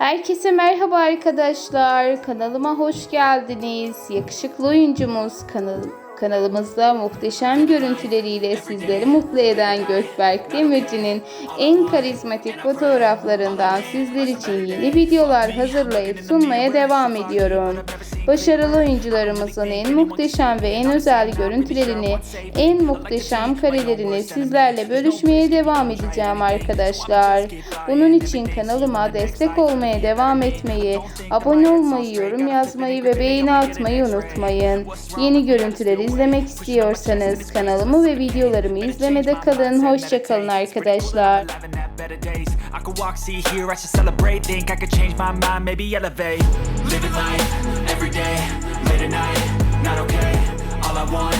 Herkese merhaba arkadaşlar. Kanalıma hoş geldiniz. Yakışıklı oyuncumuz kanal kanalımızda muhteşem görüntüleriyle sizleri mutlu eden Gökberk Demirci'nin en karizmatik fotoğraflarından sizler için yeni videolar hazırlayıp sunmaya devam ediyorum. Başarılı oyuncularımızın en muhteşem ve en özel görüntülerini, en muhteşem karelerini sizlerle bölüşmeye devam edeceğim arkadaşlar. Bunun için kanalıma destek olmaya devam etmeyi, abone olmayı, yorum yazmayı ve beğeni atmayı unutmayın. Yeni görüntüleri izlemek istiyorsanız kanalımı ve videolarımı izlemede kalın. Hoşçakalın arkadaşlar. I could walk, see, hear, I should celebrate. Think I could change my mind, maybe elevate. Living life every late at night, not okay. All I want,